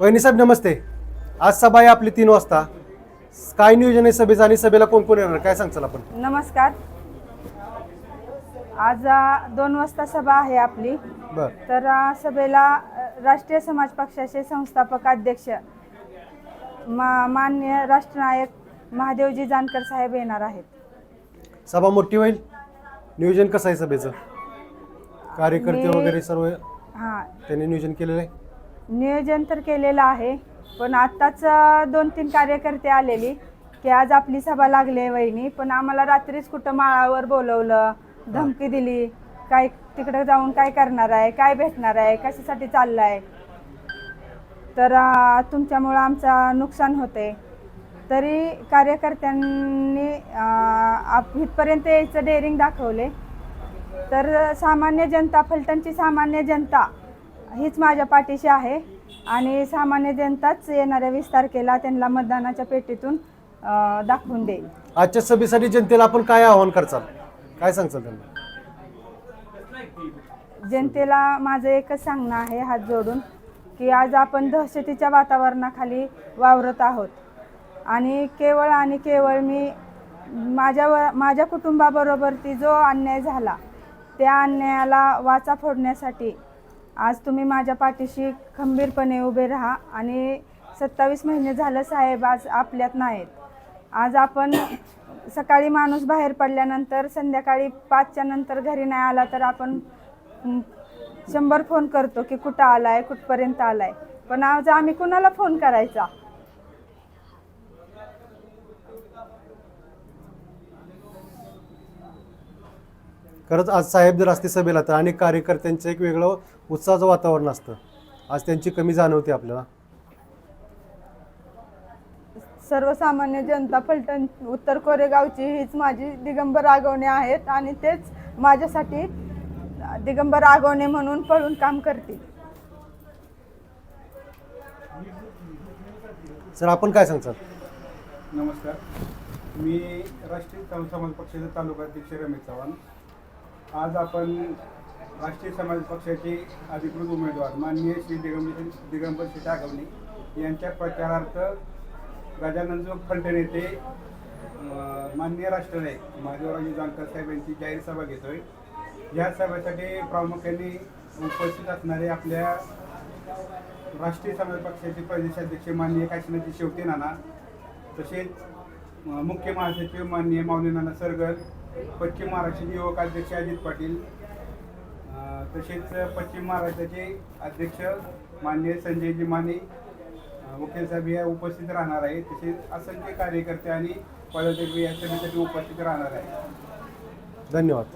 वहिनी साहेब नमस्ते. आज सभा आहे आपली तीन वाजता. काय नियोजन आहे सभेचं आणि सभेला कोण कोण येणार? काय सांगचाल आपण? नमस्कार. आज अ, दोन वाजता सभा आहे आपली. बर. तर अ, सभेला अ, राष्ट्रीय समाज पक्षाचे संस्थापक अध्यक्ष मा मान्य राष्ट्रनायक महादेवजी जानकर साहेब येणार आहेत. सभा मोठी होईल? नियोजन कसं आहे सभेचं? कार्यकर्ते मी- वगैरे सर्व हां. त्यांनी नियोजन केलेलं आहे? नियोजन तर केलेलं आहे पण आत्ताच दोन तीन कार्यकर्ते आलेली की आज आपली सभा लागली आहे वहिनी पण आम्हाला रात्रीच कुठं माळावर बोलवलं धमकी दिली काय तिकडे जाऊन काय करणार आहे काय भेटणार आहे कशासाठी चाललं आहे तर तुमच्यामुळं आमचं नुकसान होते तरी कार्यकर्त्यांनी आप- इथपर्यंत यायचं डेअरिंग दाखवले. तर सामान्य जनता फलटणची सामान्य जनता हीच माझ्या पाठीशी आहे. आणि सामान्य जनताच येणाऱ्या वीस तारखेला त्यांना मतदानाच्या पेटीतून अ, दाखवून देईल. आजच्या सभेसाठी जनतेला आपण काय आवाहन करचाल काय सांगचाल त्यांना? जनतेला माझं एकच सांगणं आहे हात जोडून की आज आपण दहशतीच्या वातावरणाखाली वावरत आहोत. आणि केवळ आणि केवळ मी माझ्यावर माझ्या कुटुंबाबरोबर ती जो अन्याय झाला त्या अन्यायाला वाचा फोडण्यासाठी आज तुम्ही माझ्या पाठीशी खंबीरपणे उभे राहा आणि सत्तावीस महिने झालं साहेब आज आपल्यात नाहीत. आज आपण सकाळी माणूस बाहेर पडल्यानंतर संध्याकाळी पाचच्या नंतर घरी नाही आला तर आपण शंभर फोन करतो की कुठं आलाय कुठपर्यंत आलाय. पण आज आम्ही कुणाला फोन करायचा? खरंच आज साहेब जर असते सभेला तर अनेक कार्यकर्त्यांचं एक वेगळं उत्साहाचं वातावरण असतं. आज त्यांची कमी जाणवते आपल्याला. सर्वसामान्य जनता फलटण उत्तर कोरेगावची हीच माझी दिगंबर आगवणे आहेत आणि तेच माझ्यासाठी दिगंबर आगवणे म्हणून पळून काम करतील. सर आपण काय सांगचाल नमस्कार. मी राष्ट्रीय समाज पक्षाचे तालुकाध्यक्ष रमेश चव्हाण. आज आपण राष्ट्रीय समाज पक्षाचे अधिकृत उमेदवार माननीय श्री दिगंबर दिगंबर श्री यांच्या प्रचारार्थ गजानन जो फलटण येथे माननीय राष्ट्रनायक महादेवराजी जानकर साहेब यांची जाहीर सभा घेतोय. या सभेसाठी प्रामुख्याने उपस्थित असणारे आपल्या राष्ट्रीय समाज पक्षाचे प्रदेशाध्यक्ष माननीय काशीनाथजी शेवटी नाना तसेच मुख्य महासचिव माननीय माऊली नाना सरगर पश्चिम महाराष्ट्राचे युवक अध्यक्ष अजित पाटील तसेच पश्चिम महाराष्ट्राचे अध्यक्ष माननीय संजयजी माने वकील साहेब या उपस्थित राहणार आहे तसेच असंख्य कार्यकर्ते आणि पदाधिकारी या सभेसाठी उपस्थित राहणार आहे धन्यवाद.